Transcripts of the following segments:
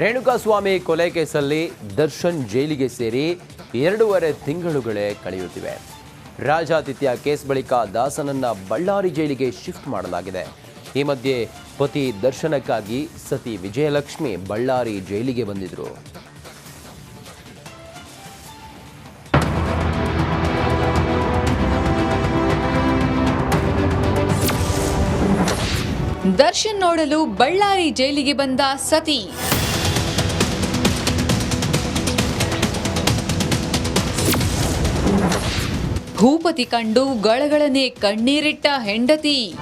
ರೇಣುಕಾಸ್ವಾಮಿ ಕೊಲೆ ಕೇಸಲ್ಲಿ ದರ್ಶನ್ ಜೈಲಿಗೆ ಸೇರಿ ಎರಡೂವರೆ ತಿಂಗಳುಗಳೇ ಕಳೆಯುತ್ತಿವೆ. ರಾಜಾತಿಥ್ಯ ಕೇಸ್ ಬಳಿಕ ದಾಸನನ್ನ ಬಳ್ಳಾರಿ ಜೈಲಿಗೆ ಶಿಫ್ಟ್ ಮಾಡಲಾಗಿದೆ. ಈ ಮಧ್ಯೆ ಪತಿ ದರ್ಶನಕ್ಕಾಗಿ ಸತಿ ವಿಜಯಲಕ್ಷ್ಮಿ ಬಳ್ಳಾರಿ ಜೈಲಿಗೆ ಬಂದಿದ್ರು. ದರ್ಶನ್ ನೋಡಲು ಬಳ್ಳಾರಿ ಜೈಲಿಗೆ ಬಂದ ಸತಿ. ಭೂಪತಿ ಕಂಡು ಗಳಗಳನೆ ಕಣ್ಣೀರಿಟ್ಟ ಹೆಂಡತಿ.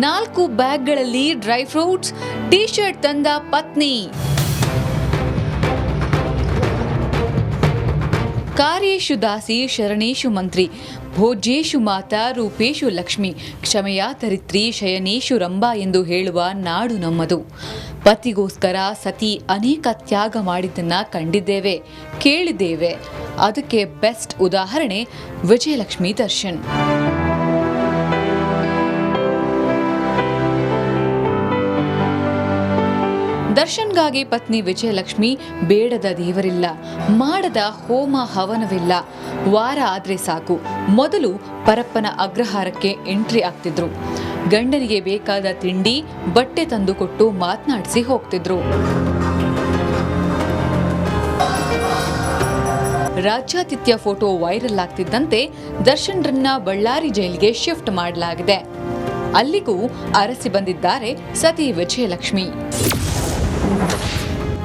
ನಾಲ್ಕು ಬ್ಯಾಗ್ಗಳಲ್ಲಿ ಡ್ರೈ ಫ್ರೂಟ್ಸ್ ಟೀ ಶರ್ಟ್ ತಂದ ಪತ್ನಿ. ಕಾರ್ಯೇಶು ದಾಸಿ ಶರಣೇಶು ಮಂತ್ರಿ ಭೋಜೇಶು ಮಾತಾ ರೂಪೇಶು ಲಕ್ಷ್ಮಿ ಕ್ಷಮೆಯ ತರಿತ್ರಿ ಶಯನೇಶು ರಂಭ ಎಂದು ಹೇಳುವ ನಾಡು ನಮ್ಮದು. ಪತಿಗೋಸ್ಕರ ಸತಿ ಅನೇಕ ತ್ಯಾಗ ಮಾಡಿದ್ದನ್ನ ಕಂಡಿದ್ದೇವೆ ಕೇಳಿದ್ದೇವೆ. ಅದಕ್ಕೆ ಬೆಸ್ಟ್ ಉದಾಹರಣೆ ವಿಜಯಲಕ್ಷ್ಮಿ ದರ್ಶನ್. ದರ್ಶನ್ಗಾಗಿ ಪತ್ನಿ ವಿಜಯಲಕ್ಷ್ಮಿ ಬೇಡದ ದೇವರಿಲ್ಲ, ಮಾಡದ ಹೋಮ ಹವನವಿಲ್ಲ. ವಾರ ಆದ್ರೆ ಸಾಕು. ಮೊದಲು ಪರಪ್ಪನ ಅಗ್ರಹಾರಕ್ಕೆ ಎಂಟ್ರಿ ಆಗ್ತಿದ್ರು. ಗಂಡನಿಗೆ ಬೇಕಾದ ತಿಂಡಿ, ಬಟ್ಟೆ ತಂದುಕೊಟ್ಟು ಮಾತನಾಡಿಸಿ ಹೋಗ್ತಿದ್ರು. ರಾಜ್ಯಾತಿಥ್ಯ ಫೋಟೋ ವೈರಲ್ ಆಗ್ತಿದ್ದಂತೆ ದರ್ಶನ್ರನ್ನ ಬಳ್ಳಾರಿ ಜೈಲಿಗೆ ಶಿಫ್ಟ್ ಮಾಡಲಾಗಿದೆ. ಅಲ್ಲಿಗೂ ಅರಸಿ ಬಂದಿದ್ದಾರೆ ಸತಿ ವಿಜಯಲಕ್ಷ್ಮಿ.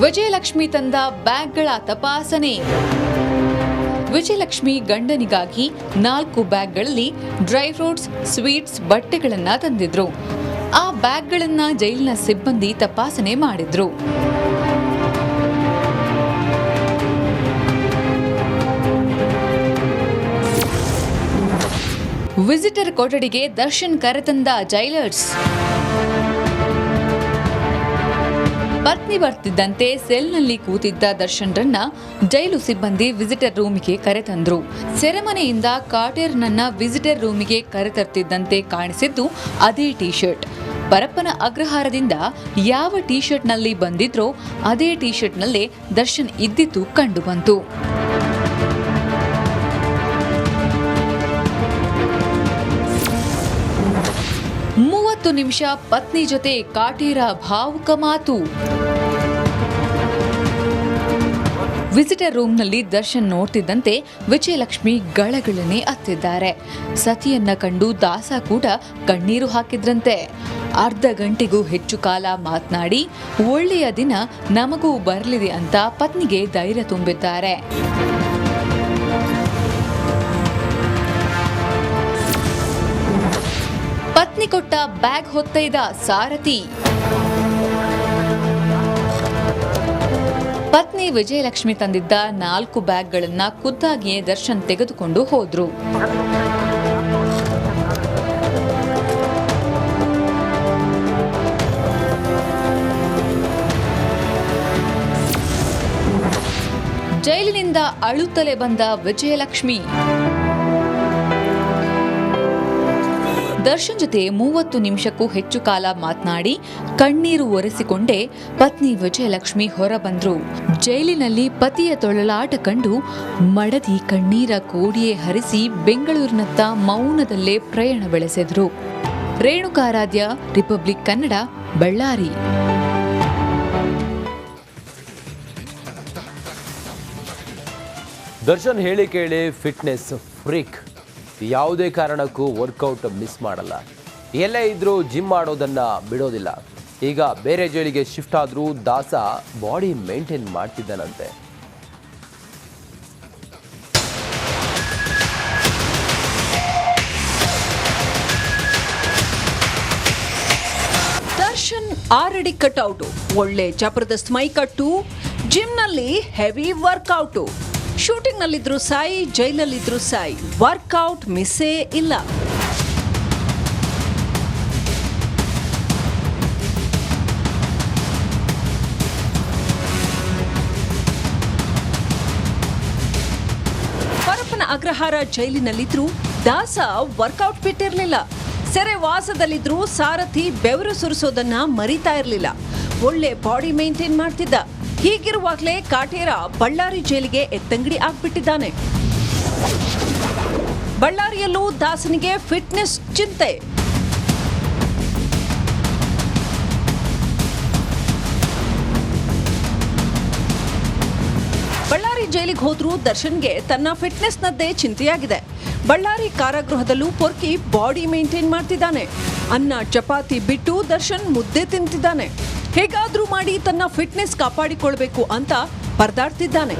ವಿಜಯಲಕ್ಷ್ಮಿ ತಂದ ಬ್ಯಾಗ್ಗಳ ತಪಾಸಣೆ. ವಿಜಯಲಕ್ಷ್ಮಿ ಗಂಡನಿಗಾಗಿ ನಾಲ್ಕು ಬ್ಯಾಗ್ಗಳಲ್ಲಿ ಡ್ರೈ ಫ್ರೂಟ್ಸ್, ಸ್ವೀಟ್ಸ್, ಬಟ್ಟೆಗಳನ್ನ ತಂದಿದ್ರು. ಆ ಬ್ಯಾಗ್ಗಳನ್ನ ಜೈಲಿನ ಸಿಬ್ಬಂದಿ ತಪಾಸಣೆ ಮಾಡಿದ್ರು. ವಿಸಿಟರ್ ಕೊಠಡಿಗೆ ದರ್ಶನ್ ಕರೆತಂದ ಜೈಲರ್ಸ್. ಪತ್ನಿ ಬರ್ತಿದ್ದಂತೆ ಸೆಲ್ನಲ್ಲಿ ಕೂತಿದ್ದ ದರ್ಶನ್ರನ್ನ ಜೈಲು ಸಿಬ್ಬಂದಿ ವಿಸಿಟರ್ ರೂಮಿಗೆ ಕರೆತಂದ್ರು. ಸೆರೆಮನೆಯಿಂದ ಕಾಟೇರ್ನನ್ನ ವಿಸಿಟರ್ ರೂಮಿಗೆ ಕರೆತರ್ತಿದ್ದಂತೆ ಕಾಣಿಸಿದ್ದು ಅದೇ ಟೀ ಶರ್ಟ್ ಪರಪ್ಪನ ಅಗ್ರಹಾರದಿಂದ ಯಾವ ಟೀ ಶರ್ಟ್ನಲ್ಲಿ ಬಂದಿದ್ರೋ ಅದೇ ಟೀ ಶರ್ಟ್ನಲ್ಲೇ ದರ್ಶನ್ ಇದ್ದಿದ್ದು ಕಂಡುಬಂತು. ನಿಮಿಷ ಪತ್ನಿ ಜೊತೆ ಕಾಟೇರ ಭಾವುಕ ಮಾತು. ವಿಸಿಟರ್ ರೂಮ್ನಲ್ಲಿ ದರ್ಶನ್ ನೋಡ್ತಿದ್ದಂತೆ ವಿಜಯಲಕ್ಷ್ಮಿ ಗಳಗಳನೆ ಅತ್ತಿದ್ದಾರೆ ಸತಿಯನ್ನ ಕಂಡು ದಾಸ ಕೂಡ ಕಣ್ಣೀರು ಹಾಕಿದ್ರಂತೆ. ಅರ್ಧ ಗಂಟೆಗೂ ಹೆಚ್ಚು ಕಾಲ ಮಾತನಾಡಿ, ಒಳ್ಳೆಯ ದಿನ ನಮಗೂ ಬರಲಿದೆ ಅಂತ ಪತ್ನಿಗೆ ಧೈರ್ಯ ತುಂಬಿದ್ದಾರೆ. ಪತ್ನಿ ಕೊಟ್ಟ ಬ್ಯಾಗ್ ಹೊತ್ತೈದ ಸಾರಥಿ. ಪತ್ನಿ ವಿಜಯಲಕ್ಷ್ಮಿ ತಂದಿದ್ದ ನಾಲ್ಕು ಬ್ಯಾಗ್ಗಳನ್ನ ಖುದ್ದಾಗಿಯೇ ದರ್ಶನ್ ತೆಗೆದುಕೊಂಡು ಹೋದ್ರು. ಜೈಲಿನಿಂದ ಅಳುತ್ತಲೇ ಬಂದ ವಿಜಯಲಕ್ಷ್ಮಿ. ದರ್ಶನ್ ಜೊತೆ ಮೂವತ್ತು ನಿಮಿಷಕ್ಕೂ ಹೆಚ್ಚು ಕಾಲ ಮಾತನಾಡಿ, ಕಣ್ಣೀರು ಒರೆಸಿಕೊಂಡೇ ಪತ್ನಿ ವಿಜಯಲಕ್ಷ್ಮಿ ಹೊರಬಂದ್ರು. ಜೈಲಿನಲ್ಲಿ ಪತಿಯ ತೊಳಲಾಟ ಕಂಡು ಮಡದಿ ಕಣ್ಣೀರ ಕೋಡಿಯೇ ಹರಿಸಿ ಬೆಂಗಳೂರಿನತ್ತ ಮೌನದಲ್ಲೇ ಪ್ರಯಾಣ ಬೆಳೆಸಿದ್ರು. ರೇಣುಕಾರಾಧ್ಯ, ರಿಪಬ್ಲಿಕ್ ಕನ್ನಡ, ಬಳ್ಳಾರಿ. ದರ್ಶನ್ ಹೇಳಿ ಕೇಳಿ ಫಿಟ್ನೆಸ್ ಫ್ರೀಕ್ ಯಾವುದೇ ಕಾರಣಕ್ಕೂ ವರ್ಕೌಟ್ ಮಿಸ್ ಮಾಡಲ್ಲ. ಎಲ್ಲೇ ಇದ್ರೂ ಜಿಮ್ ಮಾಡೋದನ್ನು ಬಿಡೋದಿಲ್ಲ. ಈಗ ಬೇರೆ ಜೈಲಿಗೆ ಶಿಫ್ಟ್ ಆದರೂ ದಾಸ ಬಾಡಿ ಮೇಂಟೈನ್ ಮಾಡ್ತಿದ್ದಾನಂತೆ. ದರ್ಶನ್ ಆರಡಿ ಕಟ್ಔಟು. ಒಳ್ಳೆ ಜಬರ್ದಸ್ತ್ ಮೈಕಟ್ಟು ಜಿಮ್ನಲ್ಲಿ ಹೆವಿ ವರ್ಕೌಟು ಶೂಟಿಂಗ್ನಲ್ಲಿದ್ರು ಸಾಯಿ ಜೈಲಲ್ಲಿದ್ರು ಸಾಯಿ. ವರ್ಕೌಟ್ ಮಿಸ್ಸೇ ಇಲ್ಲ. ಪರಪ್ಪನ ಅಗ್ರಹಾರ ಜೈಲಿನಲ್ಲಿದ್ರು ದಾಸ ವರ್ಕೌಟ್ ಬಿಟ್ಟಿರಲಿಲ್ಲ. ಸೆರೆ ವಾಸದಲ್ಲಿದ್ರೂ ಸಾರಥಿ ಬೆವರು ಸುರಿಸೋದನ್ನ ಮರಿತಾ ಇರಲಿಲ್ಲ. ಒಳ್ಳೆ ಬಾಡಿ ಮೇಂಟೈನ್ ಮಾಡ್ತಿದ್ದ. ಹೀಗಿರುವಾಗಲೇ ಕಾಟೇರ ಬಳ್ಳಾರಿ ಜೈಲಿಗೆ ಎತ್ತಂಗಡಿ ಆಗ್ಬಿಟ್ಟಿದ್ದಾನೆ. ಬಳ್ಳಾರಿಯಲ್ಲೂ ದಾಸನಿಗೆ ಫಿಟ್ನೆಸ್ ಚಿಂತೆ. ಬಳ್ಳಾರಿ ಜೈಲಿಗೆ ಹೋದ್ರೂ ದರ್ಶನ್ಗೆ ತನ್ನ ಫಿಟ್ನೆಸ್ನದ್ದೇ ಚಿಂತೆಯಾಗಿದೆ. ಬಳ್ಳಾರಿ ಕಾರಾಗೃಹದಲ್ಲೂ ಪೊರ್ಕಿ ಬಾಡಿ ಮೇಂಟೈನ್ ಮಾಡ್ತಿದ್ದಾನೆ. ಅನ್ನ, ಚಪಾತಿ ಬಿಟ್ಟು ದರ್ಶನ್ ಮುದ್ದೆ ತಿಂತಿದ್ದಾನೆ. ಹೇಗಾದ್ರೂ ಮಾಡಿ ತನ್ನ ಫಿಟ್ನೆಸ್ ಕಾಪಾಡಿಕೊಳ್ಬೇಕು ಅಂತ ಪರದಾಡ್ತಿದ್ದಾನೆ.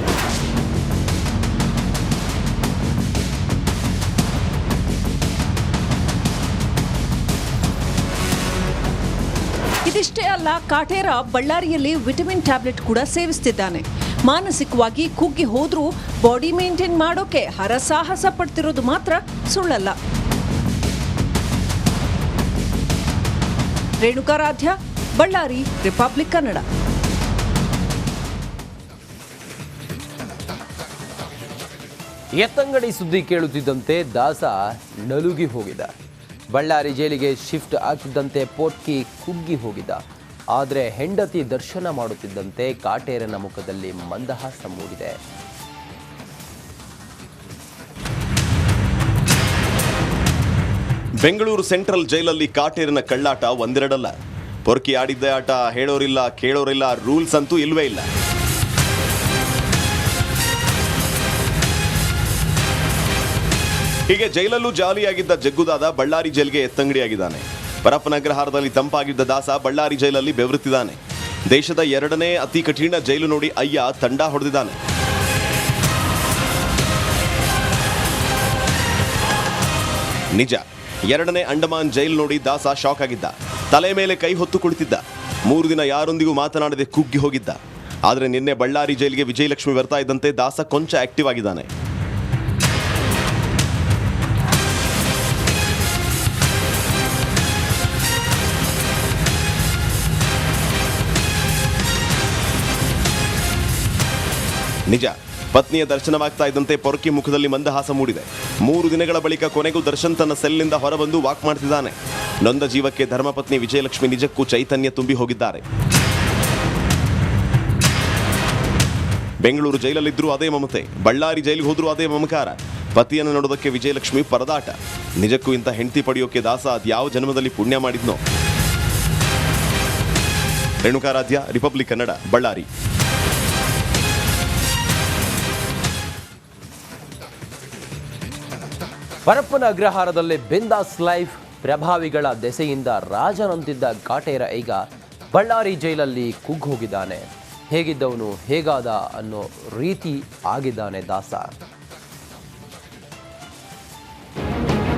ಇದಿಷ್ಟೇ ಅಲ್ಲ, ಕಾಟೇರ ಬಳ್ಳಾರಿಯಲ್ಲಿ ವಿಟಮಿನ್ ಟ್ಯಾಬ್ಲೆಟ್ ಕೂಡ ಸೇವಿಸ್ತಿದ್ದಾನೆ. ಮಾನಸಿಕವಾಗಿ ಕುಗ್ಗಿ ಹೋದ್ರೂ ಬಾಡಿ ಮೇಂಟೈನ್ ಮಾಡೋಕೆ ಹರಸಾಹಸ ಪಡ್ತಿರೋದು ಮಾತ್ರ ಸುಳ್ಳಲ್ಲ. ರೇಣುಕಾರಾಧ್ಯ ಬಳ್ಳಾರಿ ರಿಪಬ್ಲಿಕ್ ಕನ್ನಡ ಎತ್ತಂಗಡಿ ಸುದ್ದಿ ಕೇಳುತ್ತಿದ್ದಂತೆ ದಾಸ ನಲುಗಿ ಹೋಗಿದ ಬಳ್ಳಾರಿ ಜೈಲಿಗೆ ಶಿಫ್ಟ್ ಆಗ್ತಿದ್ದಂತೆ ಪೋಟ್ಕಿ ಕುಗ್ಗಿ ಹೋಗಿದ್ದ. ಆದರೆ ಹೆಂಡತಿ ದರ್ಶನ ಮಾಡುತ್ತಿದ್ದಂತೆ ಕಾಟೇರನ ಮುಖದಲ್ಲಿ ಮಂದಹಾಸ ಮೂಡಿದೆ. ಬೆಂಗಳೂರು ಸೆಂಟ್ರಲ್ ಜೈಲಲ್ಲಿ ಕಾಟೇರಿನ ಕಳ್ಳಾಟ ಒಂದೆರಡಲ್ಲ. ಪೊರ್ಕಿ ಆಡಿದ್ದ ಆಟ, ಹೇಳೋರಿಲ್ಲ, ಕೇಳೋರಿಲ್ಲ, ರೂಲ್ಸ್ ಅಂತೂ ಇಲ್ವೇ ಇಲ್ಲ. ಹೀಗೆ ಜೈಲಲ್ಲೂ ಜಾಲಿಯಾಗಿದ್ದ ಜಗ್ಗುದಾದ ಬಳ್ಳಾರಿ ಜೈಲ್ಗೆ ಎತ್ತಂಗಡಿಯಾಗಿದ್ದಾನೆ. ಪರಪ್ಪನಗ್ರಹಾರದಲ್ಲಿ ತಂಪಾಗಿದ್ದ ದಾಸ ಬಳ್ಳಾರಿ ಜೈಲಲ್ಲಿ ಬೆವರುತ್ತಿದ್ದಾನೆ. ದೇಶದ ಎರಡನೇ ಅತಿ ಕಠಿಣ ಜೈಲು ನೋಡಿ ಅಯ್ಯ ತಂಡ ಹೊಡೆದಿದ್ದಾನೆ. ನಿಜ, ಎರಡನೇ ಅಂಡಮಾನ್ ಜೈಲ್ ನೋಡಿ ದಾಸ ಶಾಕ್ ಆಗಿದ್ದ. ತಲೆ ಮೇಲೆ ಕೈ ಹೊತ್ತು ಕುಳಿತಿದ್ದ. ಮೂರು ದಿನ ಯಾರೊಂದಿಗೂ ಮಾತನಾಡದೆ ಕುಗ್ಗಿ ಹೋಗಿದ್ದ. ಆದರೆ ನಿನ್ನೆ ಬಳ್ಳಾರಿ ಜೈಲಿಗೆ ವಿಜಯಲಕ್ಷ್ಮಿ ಬರ್ತಾ ಇದ್ದಂತೆ ದಾಸ ಕೊಂಚ ಆಕ್ಟಿವ್ ಆಗಿದ್ದಾನೆ. ಪತ್ನಿಯ ದರ್ಶನವಾಗ್ತಾ ಇದ್ದಂತೆ ಪೊರಕಿ ಮುಖದಲ್ಲಿ ಮಂದಹಾಸ ಮೂಡಿದೆ. ಮೂರು ದಿನಗಳ ಬಳಿಕ ಕೊನೆಗೂ ದರ್ಶನ್ ತನ್ನ ಸೆಲ್ನಿಂದ ಹೊರಬಂದು ವಾಕ್ ಮಾಡ್ತಿದ್ದಾನೆ. ನೊಂದ ಜೀವಕ್ಕೆ ಧರ್ಮಪತ್ನಿ ವಿಜಯಲಕ್ಷ್ಮಿ ನಿಜಕ್ಕೂ ಚೈತನ್ಯ ತುಂಬಿ ಹೋಗಿದ್ದಾರೆ. ಬೆಂಗಳೂರು ಜೈಲಲ್ಲಿದ್ದರೂ ಅದೇ ಮಮತೆ. ಬಳ್ಳಾರಿ ಜೈಲಿಗೆ ಹೋದರೂ ಅದೇ ಮಮಕಾರ. ಪತಿಯನ್ನು ನೋಡೋದಕ್ಕೆ ವಿಜಯಲಕ್ಷ್ಮಿ ಪರದಾಟ. ನಿಜಕ್ಕೂ ಇಂಥ ಹೆಂಡತಿ ಪಡೆಯೋಕೆ ದಾಸ ಅದ್ಯಾವ ಜನ್ಮದಲ್ಲಿ ಪುಣ್ಯ ಮಾಡಿದ್ನೋ? ರೇಣುಕಾರಾಧ್ಯ, ರಿಪಬ್ಲಿಕ್ ಕನ್ನಡ, ಬಳ್ಳಾರಿ. ಪರಪ್ಪನ ಅಗ್ರಹಾರದಲ್ಲಿ ಬಿಂದಾಸ್ ಲೈಫ್ ಪ್ರಭಾವಿಗಳ ದೆಸೆಯಿಂದ ರಾಜನಂತಿದ್ದ ಕಾಟೇರ ಈಗ ಬಳ್ಳಾರಿ ಜೈಲಲ್ಲಿ ಕುಗ್ಗೋಗಿದ್ದಾನೆ. ಹೇಗಿದ್ದವನು ಹೇಗಾದ ಅನ್ನೋ ರೀತಿ ಆಗಿದ್ದಾನೆ ದಾಸ.